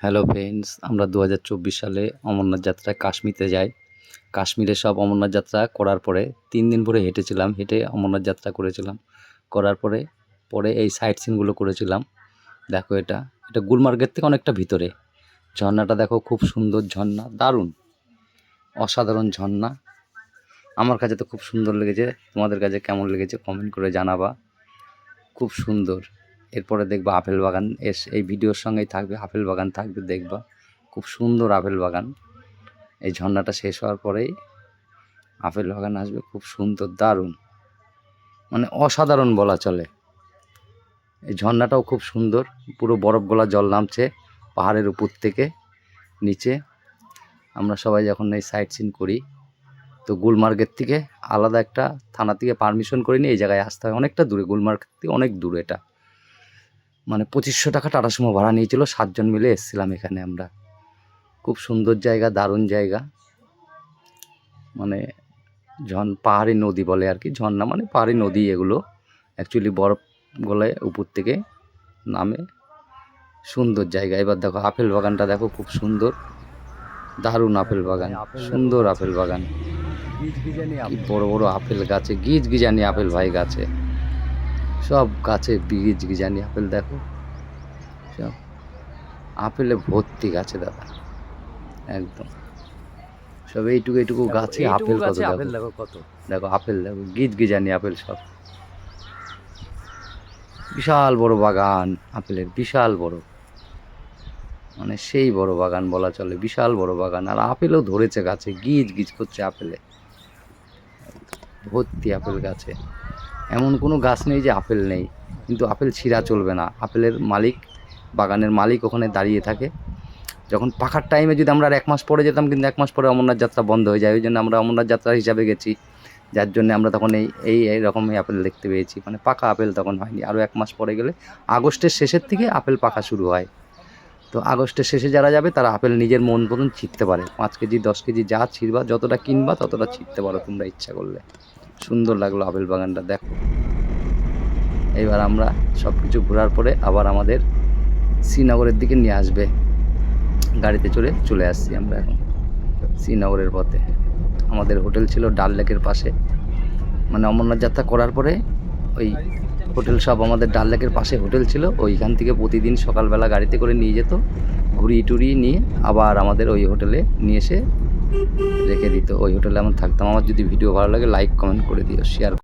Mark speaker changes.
Speaker 1: Hello friends আমরা দু হাজার চব্বিশ সালে অমরনাথ যাত্রায় কাশ্মীরে যাই। কাশ্মীরে সব অমরনাথ যাত্রা করার পরে তিন দিন পরে হেঁটেছিলাম, হেঁটে অমরনাথ যাত্রা করেছিলাম। করার পরে পরে এই সাইট সিনগুলো করেছিলাম। দেখো এটা এটা গুলমার্গের থেকে অনেকটা ভিতরে। ঝর্ণাটা দেখো খুব সুন্দর ঝর্ণা, দারুণ। অসাধারণ ঝর্ণা। আমার কাছে তো খুব সুন্দর লেগেছে, তোমাদের কাছে কেমন লেগেছে কমেন্ট করে জানাবা। খুব সুন্দর। এরপরে দেখবা আপেল বাগান এস এই ভিডিওর সঙ্গেই থাকবে, আপেল বাগান থাকবে, দেখবা। খুব সুন্দর আপেল বাগান। এই ঝর্ণাটা শেষ হওয়ার পরেই আপেল বাগান আসবে, খুব সুন্দর, দারুণ। মানে অসাধারণ বলা চলে। এই ঝর্ণাটাও খুব সুন্দর, পুরো বরফ গলা জল নামছে পাহাড়ের উপর থেকে নিচে। আমরা সবাই যখন এই সাইট সিন করি, তো গুলমার্গের থেকে আলাদা একটা থানা থেকে পারমিশন করে নিয়ে এই জায়গায় আসতে হয়। অনেকটা দূরে, গুলমার্গ থেকে অনেক দূর এটা। মানে পঁচিশশো টাকা টাটা সুমো ভাড়া নিয়েছিল সাতজন মিলে এসেছিলাম এখানে আমরা। খুব সুন্দর জায়গা দারুণ জায়গা। মানে ঝন পাহাড়ি নদী বলে আর কি ঝর্ণা মানে পাহাড়ি নদী এগুলো। অ্যাকচুয়ালি বরফ গলায় উপর থেকে নামে। সুন্দর জায়গা। এবার দেখো আপেল বাগানটা দেখো খুব সুন্দর। দারুণ আপেল বাগান সুন্দর আপেল বাগান। বড় বড় আপেল গাছে গিজ গিজানি আপেল ভাই গাছে। সব গাছে গিজ গিজানি আপেল দেখো। সব আপেলে ভর্তি গাছে দাদা। একদম। সব এইটুকু এইটুকু গাছে আপেল কত দেখো।
Speaker 2: দেখো কত।
Speaker 1: দেখো আপেল দেখো গিজ গিজানি আপেল সব। বিশাল বড় বাগান আপেলের বিশাল বড়। মানে সেই বড় বাগান বলা চলে বিশাল বড় বাগান। আর আপেলও ধরেছে গাছে গিজ গিজ করছে আপেলে। ভর্তি আপেল গাছে। এমন কোনো গাছ নেই যে আপেল নেই। কিন্তু আপেল ছিঁড়া চলবে না। আপেলের মালিক, বাগানের মালিক ওখানে দাঁড়িয়ে থাকে। যখন পাখার টাইমে যদি আমরা এক মাস পরে যেতাম, কিন্তু এক মাস পরে অমরনাথ যাত্রা বন্ধ হয়ে যায়। ওই জন্য আমরা অমরনাথ যাত্রা হিসাবে গেছি। যার জন্য আমরা তখন এই এই এইরকমই আপেল দেখতে পেয়েছি। মানে পাকা আপেল তখন হয়নি। আরও এক মাস পরে গেলে আগস্টের শেষের থেকে আপেল পাকা শুরু হয়। তো আগস্টের শেষে যারা যাবে, তারা আপেল নিজের মন মতন ছিঁড়তে পারে। পাঁচ কেজি, দশ কেজি যা ছিঁড়বা, যতটা কিনবা, ততটা ছিঁড়তে পারো তোমরা ইচ্ছা করলে। সুন্দর লাগল আপেল বাগানটা, দেখো। এইবার আমরা সব কিছু ঘোরার পরে আবার আমাদের শ্রীনগরের দিকে নিয়ে আসবে। গাড়িতে চড়ে চলে আসছি আমরা এখন শ্রীনগরের পথে। আমাদের হোটেল ছিল ডাল লেকের পাশে। মানে অমরনাথ যাত্রা করার পরে ওই হোটেল সব আমাদের ডাল লেকের পাশে হোটেল ছিল। ওইখান থেকে প্রতিদিন সকালবেলা গাড়িতে করে নিয়ে যেত। ঘুরিয়ে টুরিয়ে নিয়ে আবার আমাদের ওই হোটেলে নিয়ে এসে রেখে দিত। ওই হোটেলে এমন থাকতাম। আমার যদি ভিডিও ভালো লাগে লাইক কমেন্ট করে দিও শেয়ার